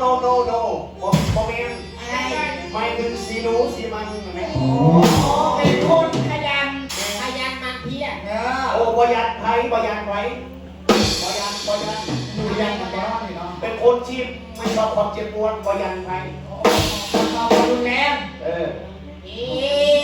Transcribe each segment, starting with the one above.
no no no ผมผมเองอะไรไม่ถึงสีหนูสีมันไหมโอ้เป็นคนขยันขยันหมันเพียรเออโอ้บยันไทยบยันไว้บยันบยันดูยันกับบ้านนี่เนาะเป็นคนที่ไม่ชอบความเจ็บปวดบยันไทยเราดูแลเออนี่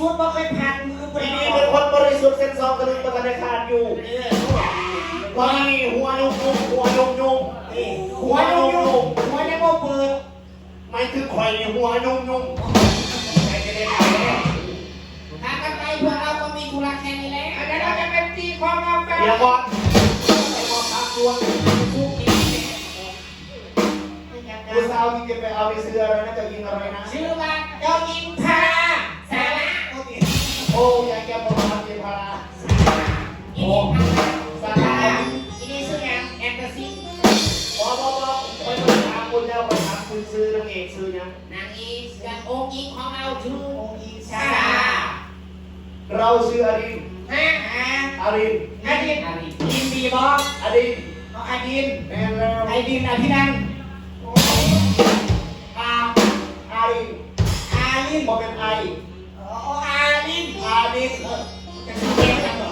คนบริสุทธิ์เพราะเคยผ่านมือไปปีนี้แล้วเป็นคนบริสุทธิ์เส้นซองกระดึงประธนาคารอยู่วันนี้หัวยุ่งยุ่งหัวยุ่งยุ่งหัวยุ่งยุ่งหัวยังบ่เปิดไม่คือใครหัวยุ่งยุ่งใครจะได้ไปเนี่ยถ้ากันไปพวกเราก็มีธุระแค่นี้แหละเดี๋ยวเราจะไปตีความเอากันเดี๋ยวก่อนไอ้ความทักตัวทุกทีผู้สาวที่จะไปเอาไปซื้ออะไรนะจะยิงอะไรนะชื่อว่าเจ้าหญิงพาสาระโอ้ยายแกบอกว่าเจพาราอีนี่พาสาสาราระอีนี่ชื่อยังแอนเดอร์ซิบอกบอกบอกไปมาถามคุณแล้วไปถามคุณซื้อนางเอกซื้อยังนางอีกับอกิของเราชื่อองค์หญิงสาเราซื้ออดินฮะฮะอดินอดินอดินดินดีบอสอดินเอาอดินแม่แล้วไอดินอธินันอาอาดินอาลินบอกเป็นไอ ลินอาดินจะชื่อเรียกกันหรอ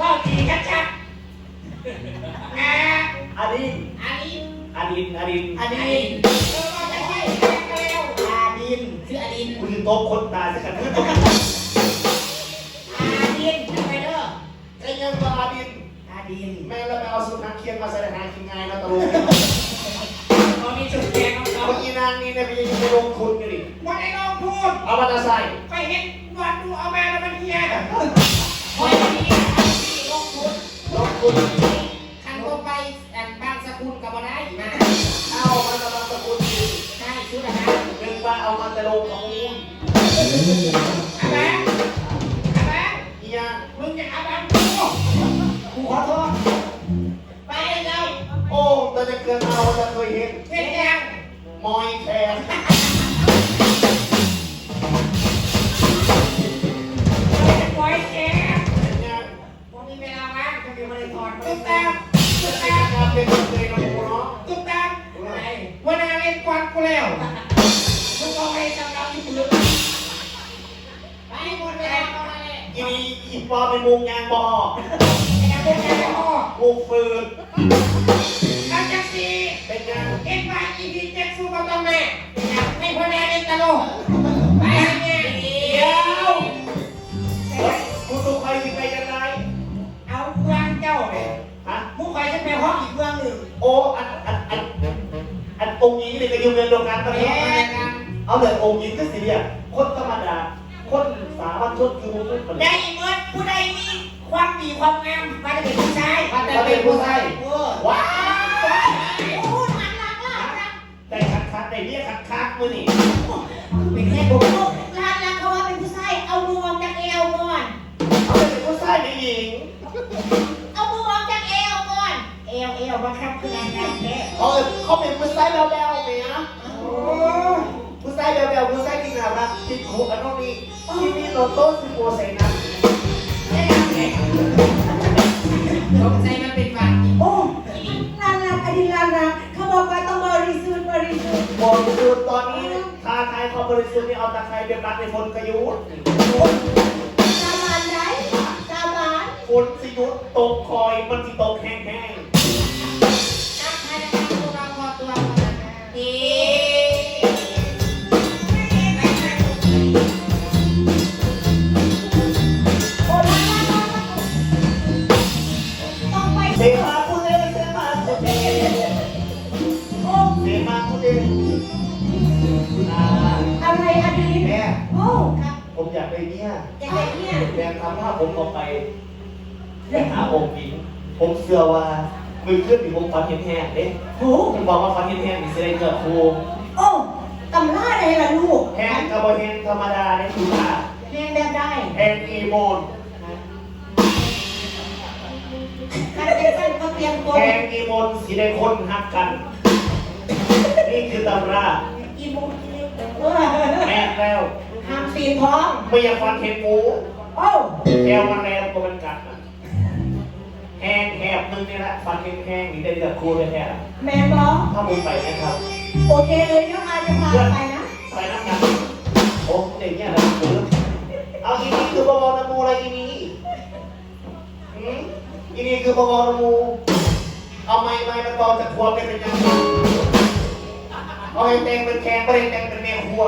ว่าดีกันชัดอาอดินอาลินอดินอดินอาดินเออว่าจะให้เรียกแล้วอาดินชื่ออาดินคุณโต๊ะคนตายสักกันอาดินทำไมเด้อไอ้ยังก็อาดินอาดินแม่เราไปเอาสุนัขเคียนมาแสดงหากินไงนะตลกตอนนี้จุดแดงของเขาเมื่อกี้นางนี่เนี่ยไปยังไปลงทุนอยู่ดิวั นไอ้น้องพูดเอามาตาใส่ไปเห็นวันดูเอามาแล้วมันเฮียคอยดีลงทุนลงทุนคันก็ไปอันบางสกุลกับบ่ได้มาเอามาตะบังตะกุลดีใช่ชุดอาหารเป็นว่าเอามาแต่ลงของมูลอาบ้า อีนี่อีปอเป็นมุงยางบอไอ้พวกนี้ก็มุงฟืนอาจักสีเป็นยังเอ็นว่าอีพีเจ็ดสู้กับต้องแม่ให้พ่อแม่เล่นตลกไปเนี่ยเดียวคุณตุ๊กใครที่ไปยังไงเอาเครื่องเจ้าเนี่ยฮะผู้ใครจะไปห้องอีกเครื่องหนึ่งโอ้อันอันอันอันองค์หญิงนี่ก็อยู่เมืองโรงงานตอนแย่นี้กันเอาเลยองค์หญิงก็สิเรียคนธรรมดา คนสามัญชนคือมุงมุงมันได้เมื่อผู้ใดมีความดีความงามมาจะเป็นผู้ชายมาเป็นผู้ชายเออว้าวโอ้หันหลังล่ะได้คักคักได้เรียกคักคักมือนี่เป็นแค่ผมร้านแล้วเขาว่าเป็นผู้ชายเอามือออกจากเอวก่อนเอาเป็นผู้ชายไม่หญิง เอามือออกจากเอวก่อนเอวเอวบังคับคืองานงานแท้เขาเขาเป็นผู้ชายแล้วแล้วเมียโอ้ผู้ชายแล้วแล้วผู้ชายที่น่ารักที่ถูกอันนี้ ที่มีโลโต้สิโปเซนัสได้ยังไงสงสัยมันเป็นฝันโอ้ลาลาอดีลาลาเขาบอกว่าต้องบริสุทธิ์บริสุทธิ์บริสุทธิ์ตอนนี้ทาใครความบริสุทธิ์นี่เอาตะไคร้เป็นรักในฝนกระยุทธ์สาบานได้สาบานฝนสิยุทธ์ตกคอยมันสิตกแห้งนั องไปๆเสมาคุเดเสมาคุเดโอ้เสมาคุเดอ่าอะไรอดีตแม่โอ้ผมอยากไปเนี่ยจะได้เนี่ยแรงทำว่าผมออกไปไปหาองค์หญิงผมเชื่อว่ามือขึ้นมีผมฟันเห็นแห้งเด้โอ้ผมบอกว่าฟันเห็นแห้งมีเสได็จเกิดครูโอ้ห้งกระบอกแห้งธรรมดาเนี่ยคือว่าแห้งแบบได้แห้งอีโมน ก็เตรียมตัวแห้งอีโมนสีได้คนหักกัน นี่คือตำรา อีโมเออแม่นแล้วห้ามปีนท้องไม่อยากฟันเห็นหมูโอ้แกวมันแล้วก็มันกัดนะแห้งแหบมึงนี่แหละฟันแห้งๆนี่ได้เลือดครูเลยแท้ละแม่ร้องถ้ามึงไปนะครับ โอเคเลยเดี๋ยวอาจะพาไปนะ ไปนักกันโอ้เด็กเนี่ยนะคือเอาอีนี่คือบวรนโมอะไรอีนี่หืม อีนี่คือบวรมูเอาไม้ไม้มาตอนจะควเป็นเป็นยังไงเอาไอ้แตงเป็นแขงไม่ได้แตงเป็นแมงหัว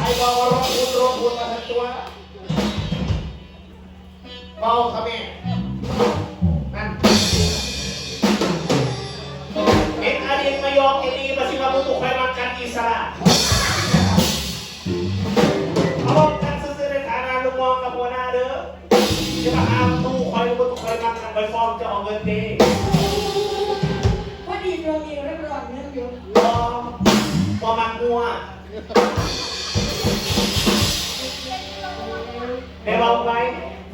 ไอ้บวรมูรบคุณมาทั้งตัวเมาขมิ้นากันไปฟ้องจะเอาเงินดีพอดีดวงดีเรียบร้อยเงินอยู่พอพอมางัวเดี๋ยวเราไป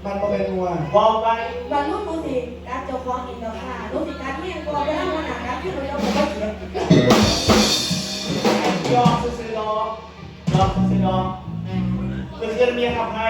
มันก็เป็นงัววอลไปบางลูกมูสิการเจ้าของอินดอกค่ะลูกสิการเมี่ยงกว่าไปแล้ววันหนักการที่เราจะไปเสียยอมซื้อๆดอกยอมซื้อๆดอกเพื่อนเมียกับใคร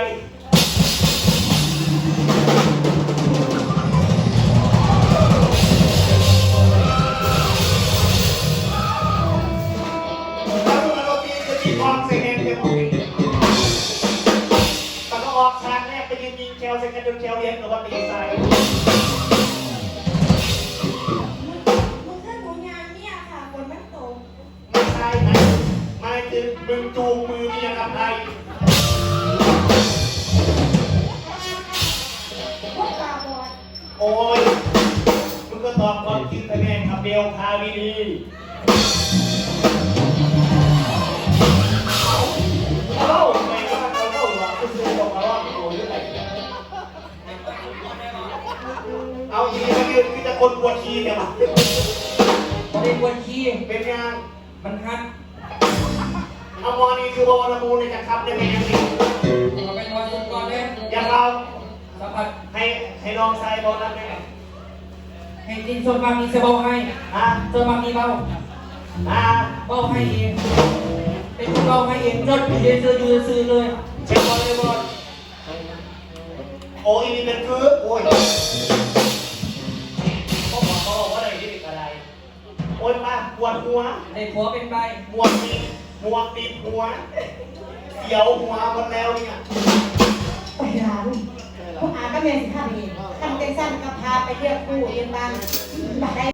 ตอบความจริงแต่แม่งกับเบลพาวินีเล่าไม่ว่าเขาเล่าหรอกคือซื้อบอกมาว่าโอ้ยอะไรเอาอีนี่มายืนมีแต่คนปวดขี้เนี่ยมาประเด็นวันขี้เป็นยังมันฮัดเอาวอนี่คือวอลมูลในจะขับได้ไหมยังนี่เราไปนอนสุดก่อนเลยอย่างเราสัมผัสให้ให้ลองใส่บอลนั้นไหม ให้ดินโซฟามีสบาให้ฮะโซฟามีเบาอ่าเบาให้เองเป็นคนเบาให้เองรถอยู่เดินซื้ออยู่ซื้อเลยเช็คบอลเลยบอลโอ้ยนี่เป็นคือโอ้ยพ่อหมอเขาบอกว่าอะไรนี่อะไรโอ้ยป้าปวดหัวในผัวเป็นใบหมวกตีหมวกตีหัวเสียวหัวหมดแล้วเนี่ยไปร้าน ผู้อาก็เมียสิท่าเองทำเป็นสั้นก็พาไปเรียกผู้เรียนบ้านบัดได้